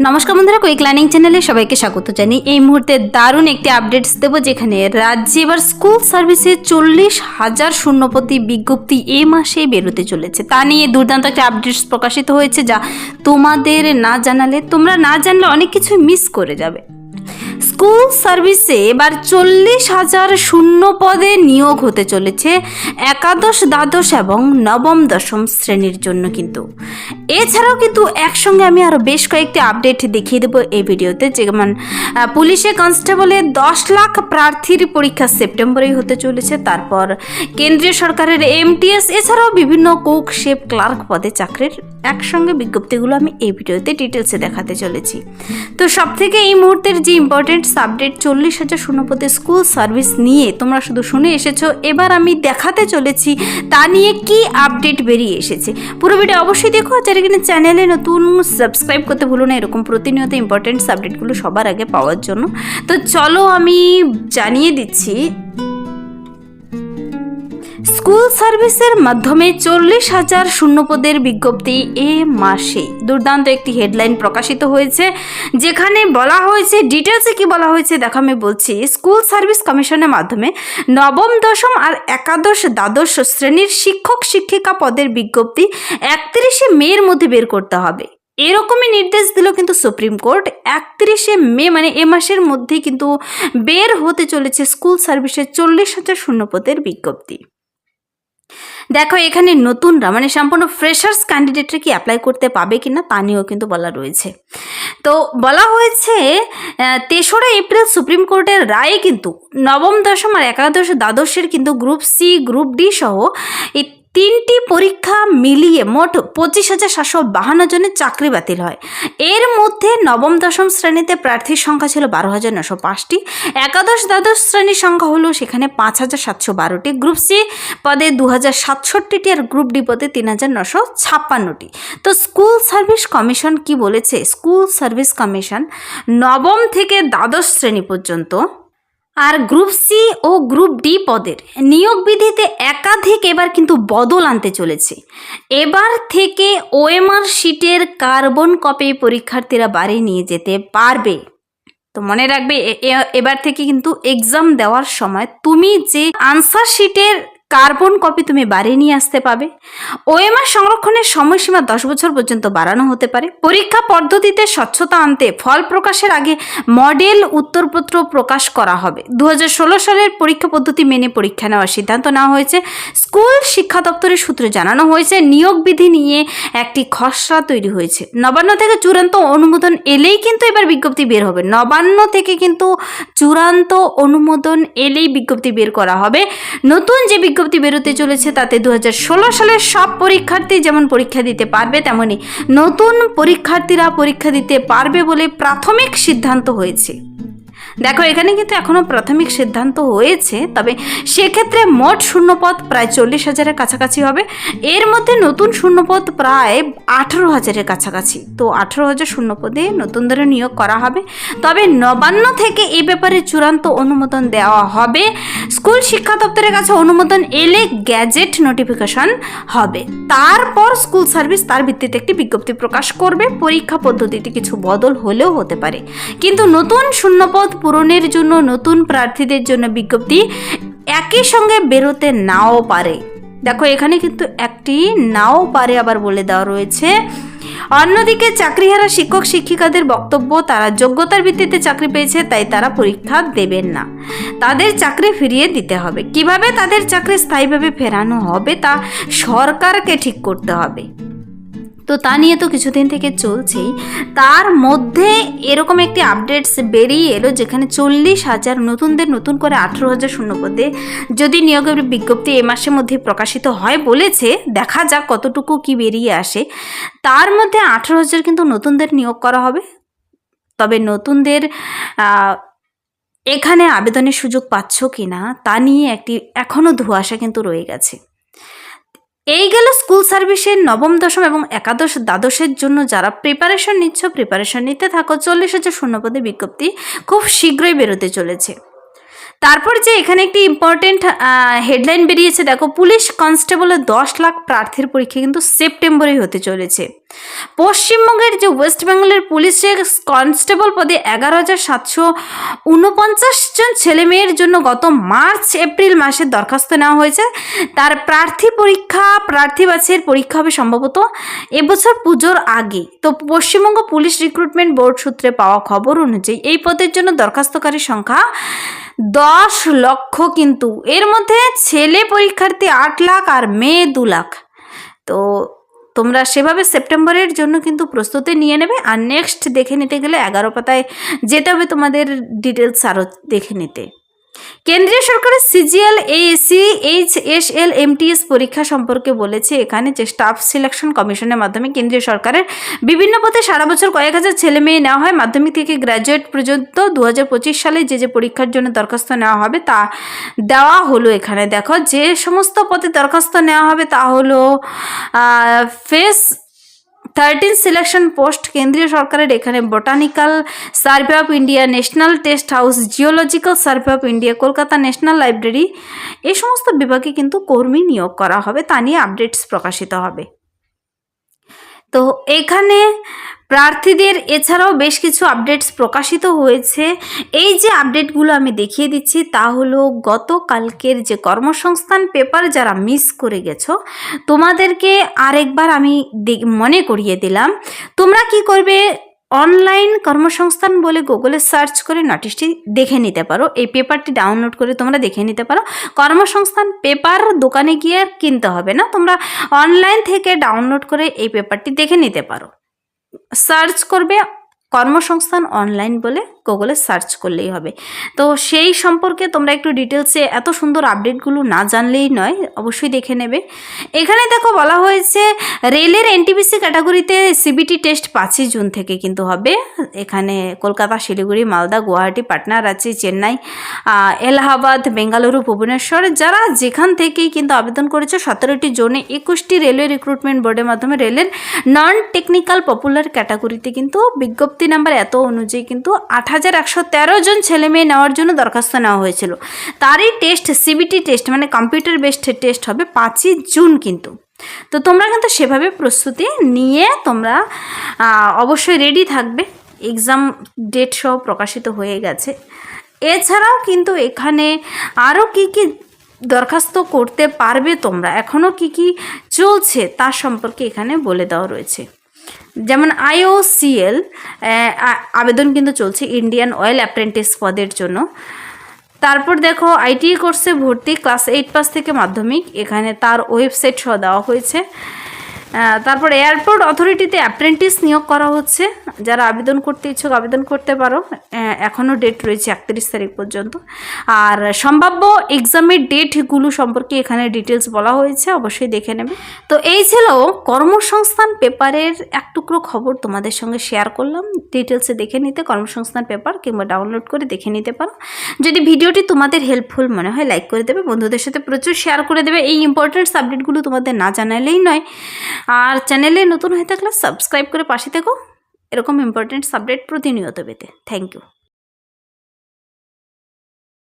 নমস্কার বন্ধুরা quick learning চ্যানেলে সবাইকে স্বাগত জানি এই মুহূর্তে দারুণ একটি আপডেটস দেবো, যেখানে রাজ্যে এবার স্কুল সার্ভিসে চল্লিশ হাজার শূন্যপতি বিজ্ঞপ্তি এ মাসেই বেরোতে চলেছে। তা নিয়ে দুর্দান্ত একটা আপডেটস প্রকাশিত হয়েছে, যা তোমাদের না জানালে তোমরা না জানলে অনেক কিছু মিস করে যাবে। স্কুল সার্ভিসে এবার চল্লিশ হাজার শূন্য পদে নিয়োগ হতে চলেছে একাদশ, দ্বাদশ এবং নবম, দশম শ্রেণির জন্য কিন্তু। এছাড়াও কিন্তু একসঙ্গে আমি আরও বেশ কয়েকটি আপডেট দেখিয়ে দেবো এই ভিডিওতে, যেমন পুলিশে কনস্টেবলে দশ লাখ প্রার্থীর পরীক্ষা সেপ্টেম্বরেই হতে চলেছে। তারপর কেন্দ্রীয় সরকারের এমটিএস, এছাড়াও বিভিন্ন কুক শেপ ক্লার্ক পদে চাকরির একসঙ্গে বিজ্ঞপ্তিগুলো আমি এই ভিডিওতে ডিটেলসে দেখাতে চলেছি। তো সব থেকে এই মুহূর্তের যে ইম্পর্টেন্ট সাবজেক্ট চল্লিশ হাজার শূন্যপদে স্কুল সার্ভিস নিয়ে তোমরা শুধু শুনে এসেছ। এবার আমি দেখাতে চলেছি তা নিয়ে কি আপডেট বেরিয়ে এসেছে। পুরো ভিডিও অবশ্যই দেখো যারা কিনা চ্যানেলে নতুন সাবস্ক্রাইব করতে ভুলো না, এরকম প্রতিনিয়ত ইম্পর্টেন্ট সাবডেটগুলো সবার আগে পাওয়ার জন্য। তো চলো আমি জানিয়ে দিচ্ছি স্কুল সার্ভিসের মাধ্যমে চল্লিশ হাজার শূন্যপদের বিজ্ঞপ্তি এ মাসে। দুর্দান্ত একটি হেডলাইন প্রকাশিত হয়েছে, যেখানে বলা হয়েছে ডিটেলসে কি বলা হয়েছে, দেখো আমি বলছি। স্কুল সার্ভিস কমিশনের মাধ্যমে নবম, দশম আর একাদশ, দ্বাদশ শ্রেণির শিক্ষক, শিক্ষিকা পদের বিজ্ঞপ্তি একত্রিশে মের মধ্যে বের করতে হবে। এরকমই নির্দেশ দিল কিন্তু সুপ্রিম কোর্ট। একত্রিশে মে মানে এ মাসের মধ্যেই কিন্তু বের হতে চলেছে স্কুল সার্ভিসের চল্লিশ হাজার শূন্যপদের বিজ্ঞপ্তি। দেখো, এখানে নতুনরা মানে সম্পূর্ণ ফ্রেশার্স ক্যান্ডিডেটরা কি অ্যাপ্লাই করতে পাবে কি না তা নিয়েও কিন্তু বলা রয়েছে। তো বলা হয়েছে তেসরা এপ্রিল সুপ্রিম কোর্টের রায়ে কিন্তু নবম দশম আর একাদশ দ্বাদশের কিন্তু গ্রুপ সি গ্রুপ ডি সহ তিনটি পরীক্ষা মিলিয়ে মোট পঁচিশ হাজার সাতশো বাহান্ন জনের চাকরি বাতিল হয়। এর মধ্যে নবম, দশম শ্রেণীতে প্রার্থীর সংখ্যা ছিল বারো হাজার নশো পাঁচটি। একাদশ, দ্বাদশ শ্রেণির সংখ্যা হলো সেখানে পাঁচ হাজার সাতশো বারোটি। গ্রুপ সি পদে দু হাজার সাতষট্টিটি আর গ্রুপ ডি পদে তিন হাজার নশো ছাপ্পান্নটি। তো স্কুল সার্ভিস কমিশন কি বলেছে? স্কুল সার্ভিস কমিশন নবম থেকে দ্বাদশ শ্রেণি পর্যন্ত আর গ্রুপ সি ও গ্রুপ ডি পদের নিয়োগ বিধিতে একাধিক এবার কিন্তু বদল আনতে চলেছে। এবার থেকে ওএমআর শিটের কার্বন কপি পরীক্ষার্থীরা বাড়ি নিয়ে যেতে পারবে। তো মনে রাখবে এবার থেকে কিন্তু এক্সাম দেওয়ার সময় তুমি যে আনসার শিটের কার্বন কপি তুমি বাড়ি নিয়ে আসতে পাবে। ওএমআর সংরক্ষণের সময়সীমা দশ বছর পর্যন্ত বাড়ানো হতে পারে। পরীক্ষা পদ্ধতিতে স্বচ্ছতা আনতে ফল প্রকাশের আগে মডেল উত্তরপত্র প্রকাশ করা হবে। দু হাজার ষোলো সালের পরীক্ষা পদ্ধতি মেনে পরীক্ষা নেওয়ার সিদ্ধান্ত নেওয়া হয়েছে। স্কুল শিক্ষা দপ্তরের সূত্রে জানানো হয়েছে, নিয়োগ বিধি নিয়ে একটি খসড়া তৈরি হয়েছে। নবান্ন থেকে চূড়ান্ত অনুমোদন এলেই কিন্তু এবার বিজ্ঞপ্তি বের হবে। নবান্ন থেকে কিন্তু চূড়ান্ত অনুমোদন এলেই বিজ্ঞপ্তি বের করা হবে। নতুন যে বিজ্ঞপ্তি বেরোতে চলেছে, তাতে দু হাজার ষোলো সালের সব পরীক্ষার্থী যেমন পরীক্ষা দিতে পারবে, তেমনি নতুন পরীক্ষার্থীরা পরীক্ষা দিতে পারবে বলে প্রাথমিক সিদ্ধান্ত হয়েছে। দেখো, এখানে কিন্তু এখনও প্রাথমিক সিদ্ধান্ত হয়েছে, তবে সেক্ষেত্রে মোট শূন্যপদ প্রায় চল্লিশ হাজারের কাছাকাছি হবে। এর মধ্যে নতুন শূন্যপদ প্রায় আঠেরো হাজারের কাছাকাছি। তো আঠেরো হাজার শূন্যপদে নতুন ধরে নিয়োগ করা হবে। তবে নবান্ন থেকে এ ব্যাপারে চূড়ান্ত অনুমোদন দেওয়া হবে। স্কুল শিক্ষা দপ্তরের কাছে অনুমোদন এলে গ্যাজেট নোটিফিকেশন হবে। তারপর স্কুল সার্ভিস তার ভিত্তিতে একটি বিজ্ঞপ্তি প্রকাশ করবে। পরীক্ষা পদ্ধতিতে কিছু বদল হলেও হতে পারে। কিন্তু নতুন শূন্যপদ পূরণের জন্য নতুন প্রার্থীদের জন্য বিজ্ঞপ্তি একই সঙ্গে বেরোতে নাও পারে। দেখো, এখানে কিন্তু একটি নাও পারে আবার বলে দেওয়া রয়েছে। অন্যদিকে চাকরিহারা শিক্ষক, শিক্ষিকাদের বক্তব্য, তারা যোগ্যতার ভিত্তিতে চাকরি পেয়েছে, তাই তারা পরীক্ষা দেবেন না। তাদের চাকরি ফিরিয়ে দিতে হবে। কীভাবে তাদের চাকরি স্থায়ীভাবে ফেরানো হবে তা সরকারকে ঠিক করতে হবে। তো তা নিয়ে তো কিছুদিন থেকে চলছেই। তার মধ্যে এরকম একটি আপডেটস বেরিয়ে এলো যেখানে চল্লিশ হাজার নতুনদের নতুন করে আঠেরো হাজার শূন্যপদে যদি নিয়োগের বিজ্ঞপ্তি এ মাসের মধ্যে প্রকাশিত হয় বলেছে, দেখা যাক কতটুকু কি বেরিয়ে আসে। তার মধ্যে আঠেরো হাজার কিন্তু নতুনদের নিয়োগ করা হবে। তবে নতুনদের এখানে আবেদনের সুযোগ পাচ্ছ কি না তা নিয়ে একটি এখনও ধোঁয়াশা কিন্তু রয়ে গেছে। এই গেল স্কুল সার্ভিসের নবম, দশম এবং একাদশ দ্বাদশের জন্য যারা প্রিপারেশন নিচ্ছ প্রিপারেশন নিতে থাকো। চল্লিশ হাজার শূন্যপদে বিজ্ঞপ্তি খুব শীঘ্রই বেরোতে চলেছে। তারপর যে এখানে একটি ইম্পর্টেন্ট হেডলাইন বেরিয়েছে, দেখো, পুলিশ কনস্টেবলের দশ লাখ প্রার্থীর পরীক্ষা কিন্তু সেপ্টেম্বরেই হতে চলেছে। পশ্চিমবঙ্গের যে ওয়েস্ট বেঙ্গলের পুলিশের কনস্টেবল পদে এগারো হাজার সাতশো উনপঞ্চাশ জন ছেলে মেয়ের জন্য গত মার্চ, এপ্রিল মাসে দরখাস্ত নেওয়া হয়েছে। তার প্রার্থী পরীক্ষা, প্রার্থী বাছের পরীক্ষা হবে সম্ভবত এবছর পুজোর আগে। তো পশ্চিমবঙ্গ পুলিশ রিক্রুটমেন্ট বোর্ড সূত্রে পাওয়া খবর অনুযায়ী এই পদের জন্য দরখাস্তকারীর সংখ্যা দশ লক্ষ কিন্তু। এর মধ্যে ছেলে পরীক্ষার্থী আট লাখ আর মেয়ে দু লাখ। তো তোমরা সেভাবে সেপ্টেম্বরের জন্য কিন্তু প্রস্তুতি নিয়ে নেবে আর নেক্সট দেখে নিতে গেলে এগারো পাতায় যেতে হবে তোমাদের ডিটেলস আরও দেখে নিতে। কেন্দ্রীয় সরকারের CGL AC H S L MTS পরীক্ষা সম্পর্কে বলেছে, এখানে যে স্টাফ সিলেকশন কমিশনের মাধ্যমে কেন্দ্রীয় সরকারের বিভিন্ন পথে সারা বছর কয়েক হাজার ছেলে মেয়ে নেওয়া হয়। মাধ্যমিক থেকে গ্র্যাজুয়েট পর্যন্ত দু হাজার পঁচিশ সালে যে যে পরীক্ষার জন্য দরখাস্ত নেওয়া হবে, তা দেওয়া হলো এখানে। দেখো, যে সমস্ত পদে দরখাস্ত নেওয়া হবে তা হলো ফেস থার্টিন সিলেকশন পোস্ট কেন্দ্রীয় সরকারের এখানে Botanical Survey of India National Test House Geological Survey of India Kolkata National Library এই সমস্ত বিভাগে কিন্তু কর্মী নিয়োগ করা হবে, তা নিয়ে আপডেটস প্রকাশিত হবে। তো এখানে প্রার্থীদের এছাড়াও বেশ কিছু আপডেটস প্রকাশিত হয়েছে। এই যে আপডেটগুলো আমি দেখিয়ে দিচ্ছি, তা হলো গতকালকের যে কর্মসংস্থান পেপার যারা মিস করে গেছো, তোমাদেরকে আরেকবার আমি মনে করিয়ে দিলাম। তোমরা কি করবে? অনলাইন কর্মসংস্থান বলে গুগলে সার্চ করে নোটিশটি দেখে নিতে পারো। এই পেপারটি ডাউনলোড করে তোমরা দেখে নিতে পারো। কর্মসংস্থান পেপার দোকানে গিয়ে কিনতে হবে না। তোমরা অনলাইন থেকে ডাউনলোড করে এই পেপারটি দেখে নিতে পারো। সার্চ করবে কর্মসংস্থান অনলাইন বলে গুগলে সার্চ করলেই হবে। তো সেই সম্পর্কে তোমরা একটু ডিটেলসে এত সুন্দর আপডেটগুলো না জানলেই নয়, অবশ্যই দেখে নেবে। এখানে দেখো বলা হয়েছে, রেলের এনটিপিসি ক্যাটাগরিতে সিবিটি টেস্ট পাঁচই জুন থেকে কিন্তু হবে। এখানে কলকাতা, শিলিগুড়ি, মালদা, গুয়াহাটি, পাটনা, রাঁচি, চেন্নাই এলাহাবাদ, বেঙ্গালুরু, ভুবনেশ্বর, যারা যেখান থেকেই কিন্তু আবেদন করেছে, সতেরোটি জোনে একুশটি রেলওয়ে রিক্রুটমেন্ট বোর্ডের মাধ্যমে রেলের নন টেকনিক্যাল পপুলার ক্যাটাগরিতে কিন্তু বিজ্ঞপ্তি নাম্বার এত অনুযায়ী কিন্তু আট হাজার একশো তেরো জন ছেলে মেয়ে নেওয়ার জন্য দরখাস্ত নেওয়া হয়েছিল। তারই টেস্ট সিবিটি টেস্ট মানে কম্পিউটার বেসড টেস্ট হবে পাঁচই জুন কিন্তু। তো তোমরা কিন্তু সেভাবে প্রস্তুতি নিয়ে তোমরা অবশ্যই রেডি থাকবে। এক্সাম ডেট সহ প্রকাশিত হয়ে গেছে। এছাড়াও কিন্তু এখানে আরও কি কি দরখাস্ত করতে পারবে তোমরা এখনও কি কি চলছে তার সম্পর্কে এখানে বলে দেওয়া রয়েছে। যেমন আইওসিএল আবেদন কিন্তু চলছে ইন্ডিয়ান অয়েল অ্যাপ্রেন্টিস পদের জন্য। তারপর দেখো আইটিআই কোর্সে ভর্তি ক্লাস এইট পাস থেকে মাধ্যমিক। এখানে তার ওয়েবসাইট সহ দেওয়া হয়েছে। তারপর এয়ারপোর্ট অথরিটিতে অ্যাপ্রেন্টিস নিয়োগ করা হচ্ছে। যারা আবেদন করতে ইচ্ছুক আবেদন করতে পারো। এখনও ডেট রয়েছে একত্রিশ তারিখ পর্যন্ত। আর সম্ভাব্য এক্সামের ডেটগুলো সম্পর্কে এখানে ডিটেলস বলা হয়েছে, অবশ্যই দেখে নেবে। তো এই ছিল কর্মসংস্থান পেপারের এক টুকরো খবর তোমাদের সঙ্গে শেয়ার করলাম। ডিটেলসে দেখে নিতে, কর্মসংস্থান পেপার কিংবা ডাউনলোড করে দেখে নিতে পারো। যদি ভিডিওটি তোমাদের হেল্পফুল মনে হয় লাইক করে দেবে। বন্ধুদের সাথে প্রচুর শেয়ার করে দেবে। এই ইম্পর্টেন্ট সাবজেক্টগুলো তোমাদের না জানালেই নয়। আর চ্যানেলে নতুন হয়ে থাকলে সাবস্ক্রাইব করে পাশে থেকো। এরকম ইম্পর্টেন্ট সাবজেক্ট প্রতিনিয়ত পেতে। Thank you